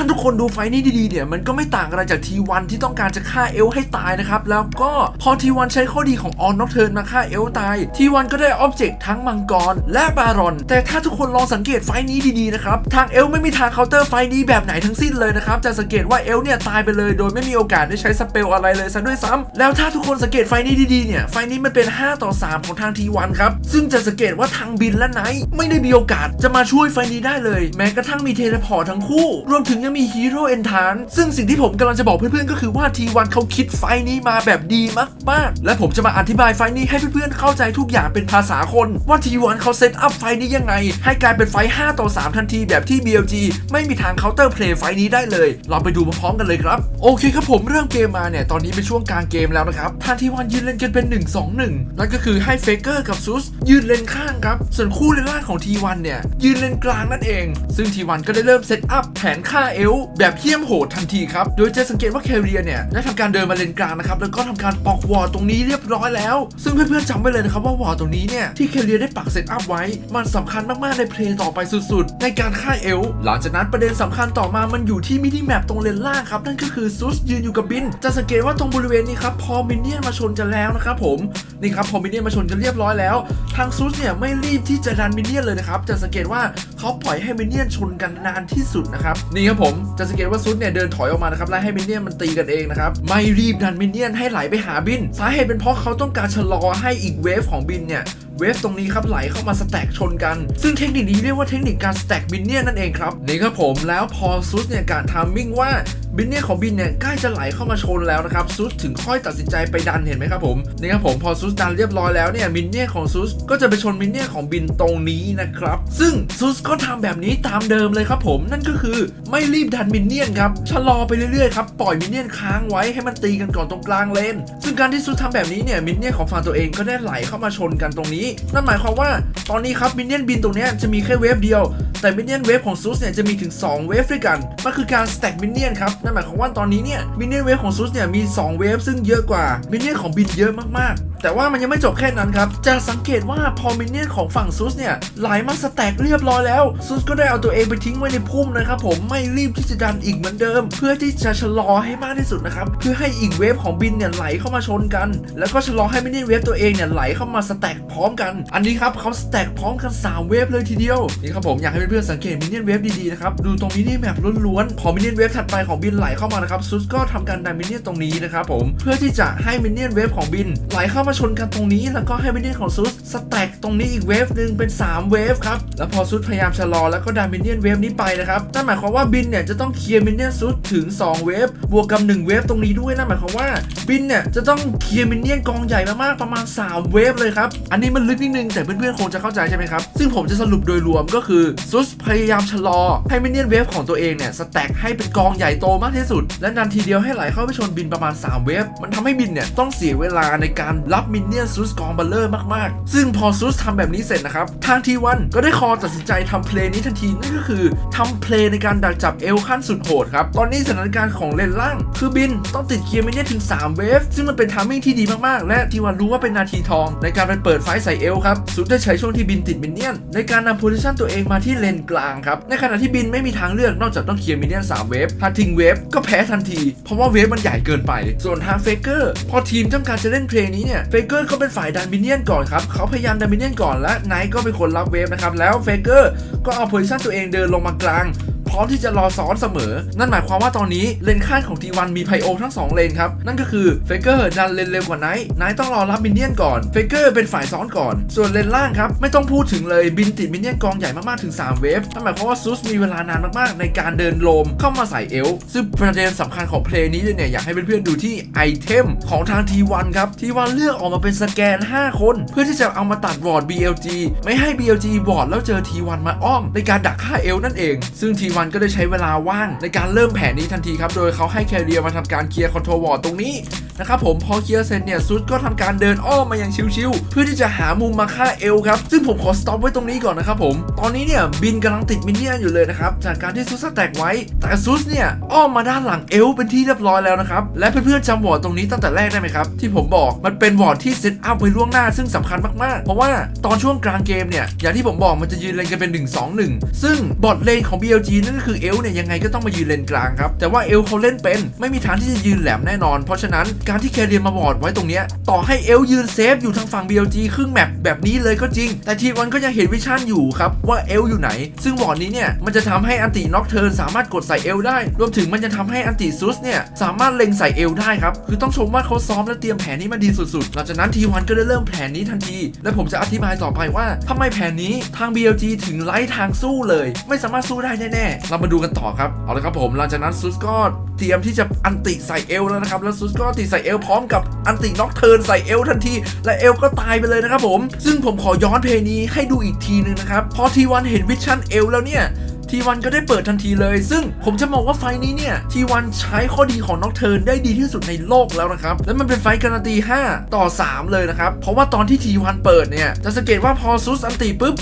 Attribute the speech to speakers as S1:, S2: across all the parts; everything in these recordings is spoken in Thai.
S1: ท่านทุกคนดูไฟนี้ดีๆเนี่ยมันก็ไม่ต่างอะไรจากทีวันที่ต้องการจะฆ่าเอลให้ตายนะครับ แล้วก็พอทีวันใช้ข้อดีของออนน็อกเทิร์นมาฆ่าเอลตาย ทีวันก็ได้ออบเจกต์ทั้งมังกร และบารอน แต่ถ้าทุกคนลองสังเกตไฟนี้ดีๆนะครับ ทางเอลไม่มีทางเคาน์เตอร์ไฟนี้แบบไหนทั้งสิ้นเลยนะครับ จะสังเกตว่าเอลเนี่ยตายไปเลยโดยไม่มีโอกาสได้ใช้สเปลอะไรเลยซะด้วยซ้ำแล้วถ้าทุกคนสังเกตไฟนี้ดีๆเนี่ยไฟนี้มันเป็น 5 ต่อ 3 ของทางทีวันครับซึ่งจะสังเกตว่าทางบินและไนท์ไม่ได้มีโอกาสจะมาช่วยไฟนี้ได้เลย แม้กระทั่งมีเทเลพอร์ตทั้งคู่ รวมถึงยังมีฮีโร่เอนทานซึ่งสิ่งที่ผมกำลังจะบอกเพื่อนๆ ก็คือว่าทีวันเขาคิดไฟนี้มาแบบดีมากๆ และผมจะมาอธิบายไฟนี้ให้เพื่อนๆ เข้าใจทุกอย่างเป็นภาษาคนว่าทีวันเขาเซตอัพไฟนี้ยังไง ให้กลายเป็นไฟ 5 ต่อ 3 ทันทีแบบที่ BLG ไม่มีทางเคาน์เตอร์เพลย์ไฟนี้ได้เลย เราไปดูพร้อมกันเลยครับ โอเคครับผมเริ่มเกมมาเนี่ย ตอนนี้เป็นช่วงกลางเกมแล้วนะครับทางทีวันยืนเล่นกันเป็น 1 2 1นั่นก็คือให้เฟเกอร์กับซุสยืนเลนข้างครับ ส่วนคู่เลนล่างของทีวันเนี่ยยืนเลนกลางนั่นเอง ซึ่งทีวันก็ได้เริ่มเซตอัพแผนฆ่าเอลแบบเหี้ยมโหดทันทีครับ โดยจะสังเกตว่าแคเรียเนี่ยได้ทำการเดินมาเลนกลางนะครับ แล้วก็ทำการปอกวอลตรงนี้เรียบร้อยแล้ว ซึ่งเพื่อนๆจำไว้เลยนะครับว่าวอลตรงนี้เนี่ยที่แคเรียได้ปักเซตอัพไว้ มันสำคัญมากๆในเพลย์ต่อไปสุดๆ ในการฆ่าเอลหลังจากนั้นประเด็นสำคัญต่อมามันอยู่ที่มินิแมปตรงเลนล่างครับนั่นก็คือซุสยืนอยู่กับบิน จะสังเกตว่าตรงบริเวณนี้ครับพอมินเนี่ยนมาชนกันแล้วนะครับผมนี่ครับพอมินเนี่ยนมาชนกันเรียบร้อยแล้ว ทางซุสเนี่ยไม่รีบที่จะดันมินเนี่ยนเลยนะครับจะสังเกตว่าเขาปล่อยให้มินเนี่ยนชนกันนานที่สุดนะครับนี่ครับผมจะสังเกตว่าซุสเนี่ยเดินถอยออกมานะครับไล่ให้มินเนี่ยนมันตีกันเองนะครับไม่รีบดันมินเนี่ยนให้ไหลไปหาบิน สาเหตุเป็นเพราะเขาต้องการชะลอให้อีกเวฟของบินเนี่ย เวฟตรงนี้ครับไหลเข้ามาสแต็กชนกัน ซึ่งเทคนิคนี้เรียกว่าเทคนิคการสแต็กบินเนี่ยนั่นเองครับนี่ครับผมแล้วพอซุสเนี่ยการทามมิ่งว่าบินเนี่ยของบินเนี่ยใกล้จะไหลเข้ามาชนแล้วนะครับซุสถึงค่อยตัดสินใจไปดันเห็นไหมครับผมนี่ครับผมพอซุสดันเรียบร้อยแล้วเนี่ยบินเนี่ยของซุสก็จะไปชนบินเนี่ยของบินตรงนี้นะครับซึ่งซุสก็ทำแบบนี้ตามเดิมเลยครับผมนั่นก็คือไม่รีบดันมินเนี่ยนครับชะลอไปเรื่อยๆครับปล่อยมินเนี่ยนค้างไว้ให้มันตีกันก่อนตรงกลางเลน ซึ่งการที่ซุสทำแบบนี้เนี่ยมินเนี่ยของฝั่งตัวเองก็ได้ไหลเข้ามาชนกันตรงนี้นั่นหมายความว่าตอนนี้ครับมินเนี่ยนบินตรงนี้จะมีแค่เวฟเดียว แต่มินเนี่ยนเวฟของซุสเนี่ยจะมีถึง 2 เวฟด้วยกัน มันคือการสแต็กมินเนี่ยนครับ นั่นหมายความว่าตอนนี้เนี่ยมินเนี่ยนเวฟของซุสเนี่ยมี 2 เวฟซึ่งเยอะกว่ามินเนี่ยนของบินเยอะมากๆ แต่ว่ามันยังไม่จบแค่นั้นครับ จะสังเกตว่าพอมินเนี่ยนของฝั่งซุสเนี่ยไหลมาสแต็กเรียบร้อยแล้วซุสก็ได้เอาตัวเองไปทิ้งไว้ในพุ่มนะครับผมไม่รีบที่จะดันอีกเหมือนเดิม เพื่อที่จะชะลอให้มากที่สุดนะครับเพื่อให้อีกเวฟของบินเนี่ยไหลเข้ามาชนกัน แล้วก็ชะลอให้มินเนี่ยนเวฟตัวเองเนี่ยไหลเข้ามาสแต็กพร้อมกัน อันนี้ครับเขาสแต็กพร้อมกันสามเวฟเลยทีเดียวนี่ครับผมอยากให้เพื่อนๆสังเกตมินเนี่ยนเวฟดีๆนะครับดูตรงมินิแมปล้วนๆพอมินเนี่ยนเวฟถัดไปของบินไหลเข้ามานะครับซุสก็ทำการดันมินเนี่ยนตรงนี้นะครับผมเพื่อที่จะให้มินเนี่ยนเวฟของบินไหลเข้ามาชนกันตรงนี้ แล้วก็ให้มินเนี่ยนของซุสสแต็กตรงนี้อีกเวฟหนึ่งเป็น 3 เวฟครับแล้วพอซุสพยายามชะลอแล้วก็ดันมินเนี่ยนเวฟนี้ไปนะครับนั่นหมายความว่าบินเนี่ยจะต้องเคลียร์มินเนี่ยนซุสถึง 2 เวฟบวกกับ1เวฟตรงนี้ด้วยนั่นหมายความว่าบินเนี่ยจะต้องเคลียร์มินเนี่ยนกองใหญ่มากๆประมาณ 3 เวฟเลยครับอันนี้มันลึกนิดนึงแต่เพื่อนๆคงจะเข้าใจใช่ไหมครับซึ่งผมจะสรุปโดยรวมก็คือซุสพยายามชะลอ ให้มินเนี่ยนเวฟของตัวเองเนี่ยสแต็กให้เป็นกองใหญ่โตมากที่สุด และดันทีเดียวให้ไหลเข้าไปชนบินประมาณ 3 เวฟ มันทำให้บินเนี่ยต้องเสียเวลาในการรับมินเนี่ยนซุสกองเบลเลอร์มากๆ ซึ่งพอซุสทำแบบนี้เสร็จนะครับ ทางทีวันก็ได้คอตัดสินใจทำเพลงนี้ทันทีนั่นก็คือทำเพลงในการดักจับเอลขั้นสุดโหดครับ ตอนนี้สถานการณ์ของเลนล่าง คือบินต้องติดเกียร์มินเนี่ยนถึง 3 เวฟ ซึ่งมันเป็นทามมิ่งที่ดีมากๆ และทีวันรู้ว่าเป็นนาทีทอง ในการไปเปิดไฟใส่เอลครับซุสได้ใช้ช่วงที่บินติดมินเนี่ยนในการนำโพซิชันตัวเองมาที่เลนกลางครับ ในขณะที่บินไม่มีทางเลือกนอกจากต้องเคลียร์มินเนี่ยนสามเวฟถ้าทิ้งเวฟก็แพ้ทันที เพราะว่าเวฟมันใหญ่เกินไป ส่วนทางเฟเกอร์พอทีมต้องการจะเล่นเพลงนี้เนี่ยเฟเกอร์ก็เป็นฝ่ายดันมินเนี่ยนก่อนครับเขาพยายามดันมินเนี่ยนก่อนและไนท์ก็เป็นคนรับเวฟนะครับแล้วเฟเกอร์ก็เอาโพซิชันตัวเองเดินลงมากลาง พร้อมที่จะรอซ้อนเสมอ นั่นหมายความว่าตอนนี้เลนข้างของ T1 มีไพโอทั้ง 2 เลนครับ นั่นก็คือเฟเกอร์ดันเลนเร็วกว่าไนท์ไนท์ต้องรอรับมินเนี่ยนก่อนเฟเกอร์เป็นฝ่ายซ้อนก่อน ส่วนเลนล่างครับไม่ต้องพูดถึงเลยบินติดมินเนี่ยนกองใหญ่มากๆถึง 3 เวฟนั่นหมายความว่าซุสมีเวลานานมากๆ ในการเดินโลมเข้ามาใส่เอลซึ่งประเด็นสำคัญของเพลงนี้เนี่ยอยากให้เพื่อนๆดูที่ไอเทมของทาง T1 ครับ T1 เลือกออกมาเป็นสแกน 5 คน เพื่อที่จะเอามาตัดวอร์ด BLG ไม่ให้ BLG วอร์ดแล้วเจอ T1 มาอ้อมในการดักฆ่าเอลนั่นเอง ซึ่ง T1 ก็ได้ใช้เวลาว่างในการเริ่มแผนนี้ทันทีครับ โดยเขาให้แคเรียมาทำการเคลียร์คอนโทรวอร์ตรงนี้นะครับผมพอเคลียร์เสร็จเนี่ยซุดก็ทำการเดินอ้อมมาอย่างชิวๆเพื่อที่จะหามุมมาฆ่าเอลครับ ซึ่งผมขอสต็อปไว้ตรงนี้ก่อนนะครับผมตอนนี้เนี่ยบินกำลังติดมินเนี่ยนอยู่เลยนะครับจากการที่ซุสแต็กไว้ แต่ซุสเนี่ยอ้อมมาด้านหลังเอลเป็นที่เรียบร้อยแล้วนะครับและเพื่อนๆจำวอร์ดตรงนี้ตั้งแต่แรกได้ไหมครับที่ผมบอกมันเป็นวอร์ดที่เซตอัพไว้ล่วงหน้าซึ่งสำคัญมากๆ เพราะว่าตอนช่วงกลางเกมเนี่ยอย่างที่ผมบอกมันจะยืนเลนกันเป็น 1 2 1 ซึ่งบอทเลนของ BLG นั่นั่นก็คือเอลเนี่ยยังไงก็ต้องมายืนเลนกลางครับ แต่ว่าเอลเขาเล่นเป็นไม่มีทางที่จะยืนแหลมแน่นอน เพราะฉะนั้นการที่แคเรียนมาบอดไว้ตรงเนี้ยต่อให้เอลยืนเซฟอยู่ทางฝั่ง BLG ครึ่งแมปแบบนี้เลยก็จริง แต่ทีวันก็ยังเห็นวิชั่นอยู่ครับว่าเอลอยู่ไหน ซึ่งบอดนี้เนี่ยมันจะทำให้อันติน็อกเทิร์นสามารถกดใส่เอลได้ รวมถึงมันจะทำให้อันติซุสเนี่ยสามารถเล็งใส่เอลได้ครับคือต้องชมว่าเขาซ้อมและเตรียมแผนนี้มาดีสุดๆหลังจากนั้นทีวันก็ได้เริ่มแผนนี้ทันที และผมจะอธิบายต่อไปว่าทำไมแผนนี้ทาง BLG ถึงไล่ทางสู้เลย ไม่สามารถสู้ได้แน่ๆเรามาดูกันต่อครับ เอาละครับผม หลังจากนั้นซุสก็เตรียมที่จะอันติใส่เอลแล้วนะครับ แล้วซุสก็ติใส่เอลพร้อมกับอันติน็อกเทิร์นใส่เอลทันที และเอลก็ตายไปเลยนะครับผม ซึ่งผมขอย้อนเพลงนี้ให้ดูอีกทีนึงนะครับ พอทีวันเห็นวิชั่นเอลแล้วเนี่ยทีวันก็ได้เปิดทันทีเลย ซึ่งผมจะบอกว่าไฟนี้เนี่ยทีวันใช้ข้อดีของน็อกเทิร์นได้ดีที่สุดในโลกแล้วนะครับ และมันเป็นไฟการันตี 5 ต่อ 3 เลยนะครับ เพราะว่าตอนที่ทีวันเปิดเนี่ย จะสังเกตว่าพอซุสอันติปุ๊บ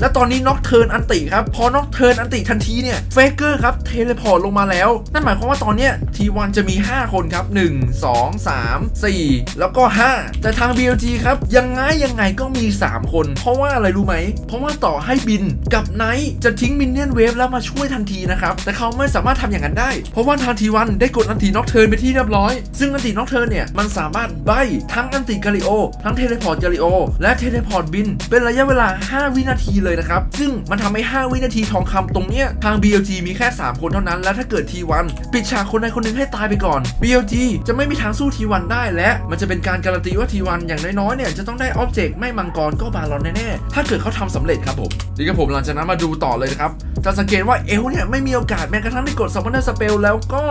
S1: และตอนนี้น็อกเทิร์นอันติครับ พอน็อกเทิร์นอันติทันทีเนี่ยเฟเกอร์ครับเทเลพอร์ตลงมาแล้ว นั่นหมายความว่าตอนเนี้ยทีวันจะมี 5 คนครับ 1 2 3 4 แล้วก็ 5 แต่ทาง BLG ครับ ยังไงยังไงก็มี 3 คน เพราะว่าอะไรรู้ไหม เพราะว่าต่อให้บินกับไนท์จะทิ้งมินเนี่ยนเวฟแล้วมาช่วยทันทีนะครับ แต่เขาไม่สามารถทำอย่างนั้นได้ เพราะว่าทางทีวันได้กดอันติน็อกเทิร์นไปที่เรียบร้อย ซึ่งอันติน็อกเทิร์นเนี่ยมันสามารถใบทั้งอันติกาลิโอทั้งเทเลพอร์ตกาลิโอและเทเลพอร์ตบินเป็นระยะเวลา 5 วินาทีเลยนะครับ ซึ่งมันทำให้ 5 วินาทีทองคำตรงเนี้ยทาง BLG มีแค่ 3 คนเท่านั้น และถ้าเกิด T1 ปิดฉากคนใดคนหนึ่งให้ตายไปก่อน BLG จะไม่มีทางสู้ T1 ได้และมันจะเป็นการการันตีว่า T1 อย่างน้อยๆเนี่ยจะต้องได้ออบเจกต์ไม่มังกรก็บาลอนแน่ๆถ้าเกิดเขาทำสำเร็จครับผมนี่ก็ผมหลังจากนั้นมาดูต่อเลยนะครับจะสังเกตว่าเอลเนี่ยไม่มีโอกาสแม้กระทั่งได้กด Summoner Spell แล้วก็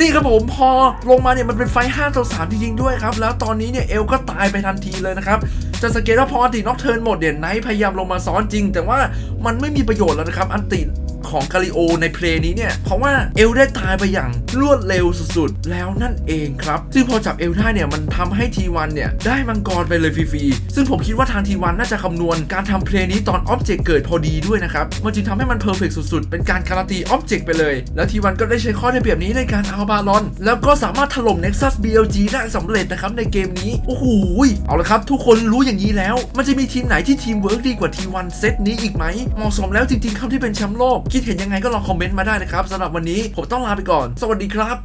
S1: นี่ครับผมพอลงมาเนี่ยมันเป็นไฟ5ต่อ3จริงๆด้วยครับ แล้วตอนนี้เนี่ยเอลก็ตายไปทันทีเลยนะครับจะสังเกตว่าพออันติน็อกเทิร์นหมดเด่นไนท์พยายามลงมาซ้อนจริง แต่ว่ามันไม่มีประโยชน์แล้วนะครับอันติ ของกาลิโอในเพลงนี้เนี่ย เพราะว่าเอลได้ตายไปอย่างรวดเร็วสุดๆ แล้วนั่นเองครับ ซึ่งพอจับเอลได้เนี่ยมันทำให้ทีวันเนี่ย ได้มังกรไปเลยฟรีๆ ซึ่งผมคิดว่าทางทีวันน่าจะคำนวณการทำเพลงนี้ตอนออบเจกต์เกิดพอดีด้วยนะครับ มันจึงทำให้มันเพอร์เฟกสุดๆ เป็นการการันตีออบเจกต์ไปเลย แล้วทีวันก็ได้ใช้ข้อได้เปรียบนี้ในการเอาบาลอน แล้วก็สามารถถล่ม Nexus BLG ได้สำเร็จนะครับในเกมนี้โอ้โหเอาละครับ ทุกคนรู้อย่างนี้แล้ว มันจะมีทีมไหนที่ทีมเวิร์กดีกว่าทีวันเซตนี้อีกไหมเหมาะสมแล้วจริงๆครับที่เป็นแชมป์โลกคิดเห็นยังไงก็ลองคอมเมนต์มาได้นะครับสำหรับวันนี้ผมต้องลาไปก่อน สวัสดีครับ